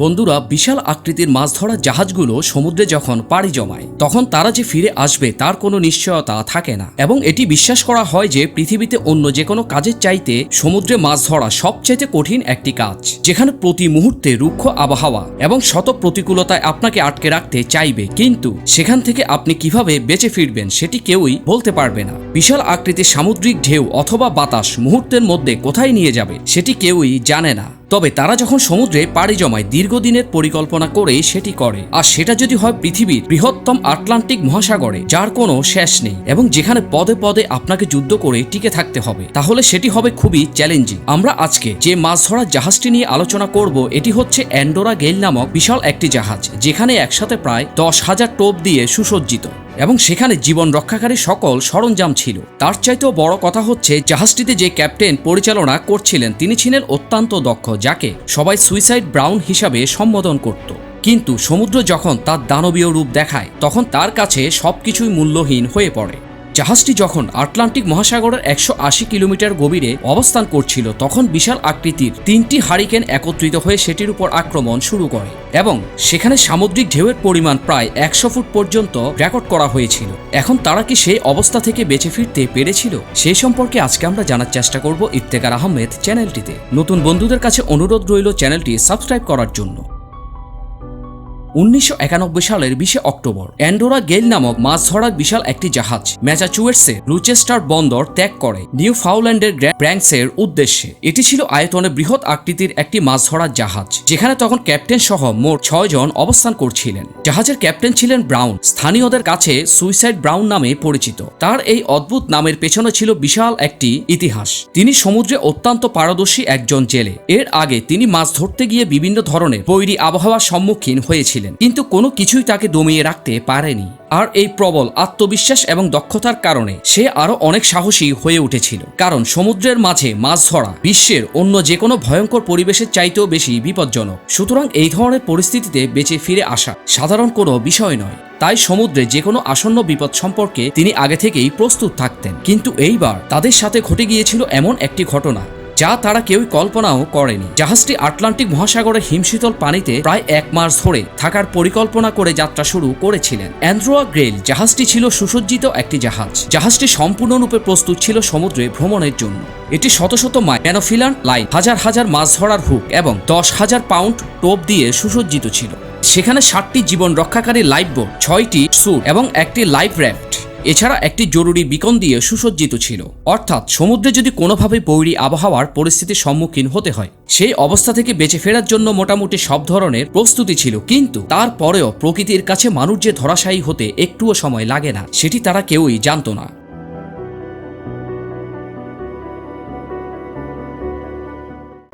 বন্ধুরা, বিশাল আকৃতির মাছ ধরার জাহাজগুলো সমুদ্রে যখন পাড়ি জমায়, তখন তারা যে ফিরে আসবে তার কোনো নিশ্চয়তা থাকে না। এবং এটি বিশ্বাস করা হয় যে পৃথিবীতে অন্য যে কোনো কাজের চাইতে সমুদ্রে মাছ ধরা সবচাইতে কঠিন একটি কাজ, যেখানে প্রতি মুহূর্তে রুক্ষ আবহাওয়া এবং শত প্রতিকূলতায় আপনাকে আটকে রাখতে চাইবে। কিন্তু সেখান থেকে আপনি কীভাবে বেঁচে ফিরবেন সেটি কেউই বলতে পারবে না। বিশাল আকৃতির সামুদ্রিক ঢেউ অথবা বাতাস মুহূর্তের মধ্যে কোথায় নিয়ে যাবে সেটি কেউই জানে না। তবে তারা যখন সমুদ্রে পাড়ি জমায় দীর্ঘদিনের পরিকল্পনা করে সেটি করে, আর সেটা যদি হয় পৃথিবীর বৃহত্তম আটলান্টিক মহাসাগরে, যার কোনো শেষ নেই, এবং যেখানে পদে পদে আপনাকে যুদ্ধ করে টিকে থাকতে হবে, তাহলে সেটি হবে খুবই চ্যালেঞ্জিং। আমরা আজকে যে মাছ ধরার জাহাজটি নিয়ে আলোচনা করব, এটি হচ্ছে অ্যান্ডোরা গেইল নামক বিশাল একটি জাহাজ, যেখানে একসাথে প্রায় দশ হাজার টোপ দিয়ে সুসজ্জিত। এবং সেখানে জীবন রক্ষাকারী সকল সরঞ্জাম ছিল। তার চাইতেও বড় কথা হচ্ছে, জাহাজটিতে যে ক্যাপ্টেন পরিচালনা করছিলেন, তিনি ছিলেন অত্যন্ত দক্ষ, যাকে সবাই সুইসাইড ব্রাউন হিসাবে সম্বোধন করত। কিন্তু সমুদ্র যখন তার দানবীয় রূপ দেখায়, তখন তার কাছে সবকিছুই মূল্যহীন হয়ে পড়ে। জাহাজটি যখন আটলান্টিক মহাসাগরের একশো আশি কিলোমিটার গভীরে অবস্থান করছিল, তখন বিশাল আকৃতির তিনটি হারিকেন একত্রিত হয়ে সেটির উপর আক্রমণ শুরু করে এবং সেখানে সামুদ্রিক ঢেউয়ের পরিমাণ প্রায় একশো ফুট পর্যন্ত রেকর্ড করা হয়েছিল। এখন তারা কি সেই অবস্থা থেকে বেঁচে ফিরতে পেরেছিল? সেই সম্পর্কে আজকে আমরা জানার চেষ্টা করব ইফতেকার আহমেদ চ্যানেলটিতে। নতুন বন্ধুদের কাছে অনুরোধ রইল চ্যানেলটি সাবস্ক্রাইব করার জন্য। উনিশশো একানব্বই সালের বিশে অক্টোবর, অ্যান্ডোরা গেল নামক মাছ ধরার বিশাল একটি জাহাজ ম্যাসাচুয়েটসের লুচেস্টার বন্দর ত্যাগ করে নিউ ফাউল্যান্ডের ব্র্যাঙ্কসের উদ্দেশ্যে। এটি ছিল আয়তনে বৃহৎ আকৃতির একটি মাছ ধরার জাহাজ, যেখানে তখন ক্যাপ্টেন সহ মোট ছয় জন অবস্থান করছিলেন। জাহাজের ক্যাপ্টেন ছিলেন ব্রাউন, স্থানীয়দের কাছে সুইসাইড ব্রাউন নামে পরিচিত। তার এই অদ্ভুত নামের পেছনে ছিল বিশাল একটি ইতিহাস। তিনি সমুদ্রে অত্যন্ত পারদর্শী একজন জেলে। এর আগে তিনি মাছ ধরতে গিয়ে বিভিন্ন ধরনের বৈরী আবহাওয়ার সম্মুখীন হয়েছিলেন। কিন্তু কোনো কিছুই তাকে দমিয়ে রাখতে পারেনি। আর এই প্রবল আত্মবিশ্বাস এবং দক্ষতার কারণে সে আরও অনেক সাহসী হয়ে উঠেছিল। কারণ সমুদ্রের মাঝে মাছ ধরা বিশ্বের অন্য যে কোনো ভয়ঙ্কর পরিবেশের চাইতেও বেশি বিপজ্জনক। সুতরাং এই ধরনের পরিস্থিতিতে বেঁচে ফিরে আসা সাধারণ কোনো বিষয় নয়। তাই সমুদ্রে যে কোনো আসন্ন বিপদ সম্পর্কে তিনি আগে থেকেই প্রস্তুত থাকতেন। কিন্তু এইবার তাদের সাথে ঘটে গিয়েছিল এমন একটি ঘটনা। যা তারা কেউই কল্পনাও করেনি। জাহাজটি আটলান্টিক মহাসাগরের হিমশীতল পানিতে প্রায় এক মাস ধরে থাকার পরিকল্পনা করে যাত্রা শুরু করেছিলেন। অ্যান্ড্রোয়া গ্রেল জাহাজটি ছিল সুসজ্জিত একটি জাহাজ। জাহাজটি সম্পূর্ণরূপে প্রস্তুত ছিল সমুদ্রে ভ্রমণের জন্য। এটি শত শত ম্যানোফিলান লাইন, হাজার হাজার মাছ ধরার হুক এবং দশ হাজার পাউন্ড টোপ দিয়ে সুসজ্জিত ছিল। সেখানে ষাটটি জীবন রক্ষাকারী লাইফ বোট ছয়টি স্যুট এবং একটি লাইফ র্যাফট। এছাড়া একটি জরুরি বিকন দিয়ে সুসজ্জিত ছিল। অর্থাৎ সমুদ্রে যদি কোনোভাবে বৈরী আবহাওয়ার পরিস্থিতির সম্মুখীন হতে হয়, সেই অবস্থা থেকে বেঁচে ফেরার জন্য মোটামুটি সব ধরনের প্রস্তুতি ছিল, কিন্তু তারপরেও প্রকৃতির কাছে মানুষ যে ধরাশায়ী হতে একটুও সময় লাগে না, সেটি তারা কেউই জানত না।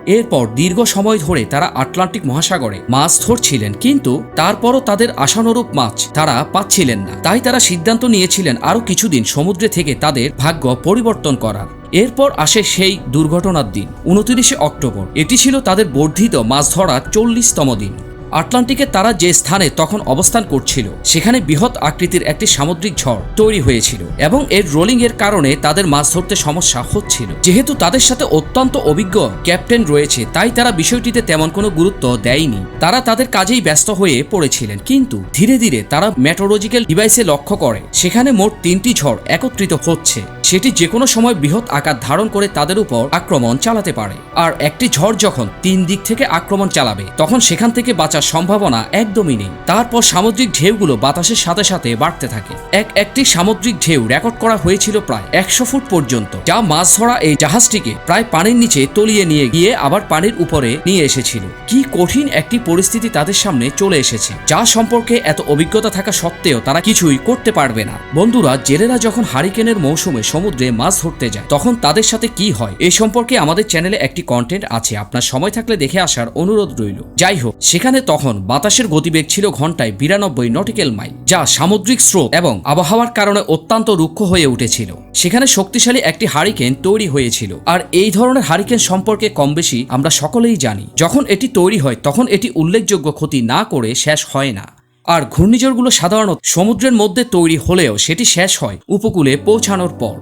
এরপর দীর্ঘ সময় ধরে তারা আটলান্টিক মহাসাগরে মাছ ধরছিলেন, কিন্তু তারপরও তাদের আশানুরূপ মাছ তারা পাচ্ছিলেন না। তাই তারা সিদ্ধান্ত নিয়েছিলেন আরও কিছুদিন সমুদ্রে থেকে তাদের ভাগ্য পরিবর্তন করার। এরপর আসে সেই দুর্ঘটনার দিন, উনতিরিশে অক্টোবর। এটি ছিল তাদের বর্ধিত মাছ ধরার চল্লিশতম দিন। আটলান্টিকে তারা যে স্থানে তখন অবস্থান করছিল, সেখানে বৃহৎ আকৃতির একটি সামুদ্রিক ঝড় তৈরি হয়েছিল এবং এর রোলিং এর কারণে তাদের মাছ ধরতে সমস্যা হচ্ছিল। যেহেতু তাদের সাথে অত্যন্ত অভিজ্ঞ ক্যাপ্টেন রয়েছে, তাই তারা বিষয়টিতে তেমন কোনো গুরুত্ব দেয়নি। তারা তাদের কাজেই ব্যস্ত হয়ে পড়েছিলেন, কিন্তু ধীরে ধীরে তারা মেট্রোলজিক্যাল ডিভাইসে লক্ষ্য করে, সেখানে মোট তিনটি ঝড় একত্রিত হচ্ছে। সেটি যে কোনো সময় বৃহৎ আকার ধারণ করে তাদের উপর আক্রমণ চালাতে পারে। আর একটি ঝড় যখন তিন দিক থেকে আক্রমণ চালাবে, তখন সেখান থেকে বাঁচার সম্ভাবনা একদমই নেই। তারপর সামুদ্রিক ঢেউগুলো বাতাসের সাথে সাথে বাড়তে থাকে। এক একটি সামুদ্রিক ঢেউ রেকর্ড করা হয়েছিল প্রায় একশো ফুট পর্যন্ত, যা মাছ ধরা এই জাহাজটিকে প্রায় পানির নিচে তলিয়ে নিয়ে গিয়ে আবার পানির উপরে নিয়ে এসেছিল। কি কঠিন একটি পরিস্থিতি তাদের সামনে চলে এসেছে, যা সম্পর্কে এত অভিজ্ঞতা থাকা সত্ত্বেও তারা কিছুই করতে পারবে না। বন্ধুরা, জেলেরা যখন হারিকেনের মৌসুমে সমুদ্রে মাছ ধরতে যায়, তখন তাদের সাথে কি হয়? এই সম্পর্কে আমাদের চ্যানেলে একটি কন্টেন্ট আছে, আপনার সময় থাকলে দেখে আসার অনুরোধ রইল। যাই হোক, সেখানে তখন বাতাসের গতিবেগ ছিল ঘন্টায় বিরানব্বই নটিক্যাল মাইল, যা সামুদ্রিক স্রোত এবং আবহাওয়ার কারণে অত্যন্ত রুক্ষ হয়ে উঠেছিল। সেখানে শক্তিশালী একটি হারিকেন তৈরি হয়েছিল, আর এই ধরনের হারিকেন সম্পর্কে কম বেশি আমরা সকলেই জানি। যখন এটি তৈরি হয়, তখন এটি উল্লেখযোগ্য ক্ষতি না করে শেষ হয় না। আর ঘূর্ণিঝড়গুলো সাধারণত সমুদ্রের মধ্যে তৈরি হলেও সেটি শেষ হয় উপকূলে পৌঁছানোর পর।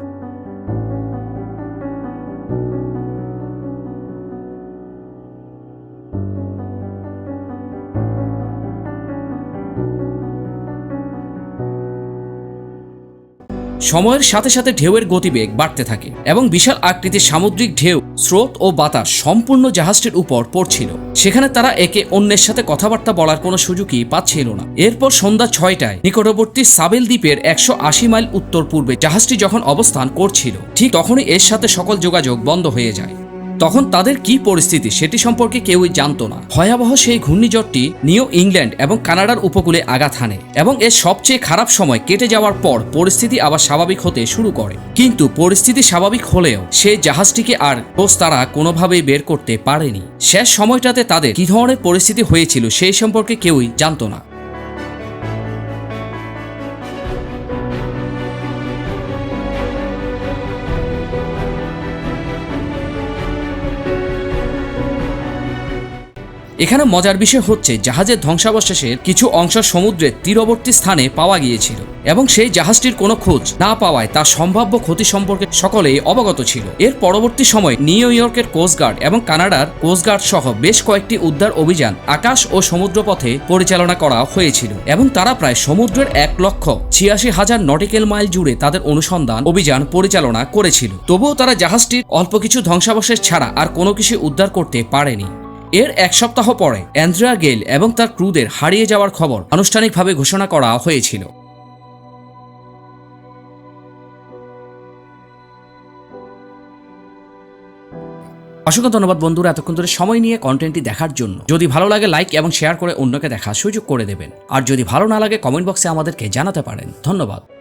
সময়ের সাথে সাথে ঢেউয়ের গতিবেগ বাড়তে থাকে এবং বিশাল আকৃতির সামুদ্রিক ঢেউ, স্রোত ও বাতাস সম্পূর্ণ জাহাজটির উপর পড়ছিল। সেখানে তারা একে অন্যের সাথে কথাবার্তা বলার কোনো সুযোগই পাচ্ছিল না। এরপর সন্ধ্যা ছয়টায় নিকটবর্তী সাবেল দ্বীপের একশো আশি মাইল উত্তর পূর্বে জাহাজটি যখন অবস্থান করছিল, ঠিক তখনই এর সাথে সকল যোগাযোগ বন্ধ হয়ে যায়। তখন তাদের কি পরিস্থিতি সেটি সম্পর্কে কেউই জানতো না। ভয়াবহ সেই ঘূর্ণিঝড়টি নিউ ইংল্যান্ড এবং কানাডার উপকূলে আঘাত হানে এবং এর সবচেয়ে খারাপ সময় কেটে যাওয়ার পর পরিস্থিতি আবার স্বাভাবিক হতে শুরু করে। কিন্তু পরিস্থিতি স্বাভাবিক হলেও সেই জাহাজটিকে আর খোঁজ তারা কোনোভাবেই বের করতে পারেনি। শেষ সময়টাতে তাদের কি ধরনের পরিস্থিতি হয়েছিল সেই সম্পর্কে কেউই জানতো না। এখানে মজার বিষয় হচ্ছে, জাহাজের ধ্বংসাবশেষের কিছু অংশ সমুদ্রের তীরবর্তী স্থানে পাওয়া গিয়েছিল এবং সেই জাহাজটির কোনো খোঁজ না পাওয়ায় তার সম্ভাব্য ক্ষতি সম্পর্কে সকলেই অবগত ছিল। এর পরবর্তী সময় নিউ ইয়র্কের কোস্টগার্ড এবং কানাডার কোস্টগার্ড সহ বেশ কয়েকটি উদ্ধার অভিযান আকাশ ও সমুদ্রপথে পরিচালনা করা হয়েছিল এবং তারা প্রায় সমুদ্রের এক লক্ষ ছিয়াশি হাজার নটিক্যাল মাইল জুড়ে তাদের অনুসন্ধান অভিযান পরিচালনা করেছিল। তবুও তারা জাহাজটির অল্প কিছু ধ্বংসাবশেষ ছাড়া আর কোনো কিছু উদ্ধার করতে পারেনি। এর এক সপ্তাহ পরে অ্যান্ড্রিয়া গেল এবং তার ক্রুদের হারিয়ে যাওয়ার খবর আনুষ্ঠানিকভাবে ঘোষণা করা হয়েছিল। অসংখ্য ধন্যবাদ বন্ধুরা, এতক্ষণ ধরে সময় নিয়ে কন্টেন্টটি দেখার জন্য। যদি ভালো লাগে লাইক এবং শেয়ার করে অন্যকে দেখার সুযোগ করে দেবেন। আর যদি ভালো না লাগে কমেন্ট বক্সে আমাদেরকে জানাতে পারেন। ধন্যবাদ।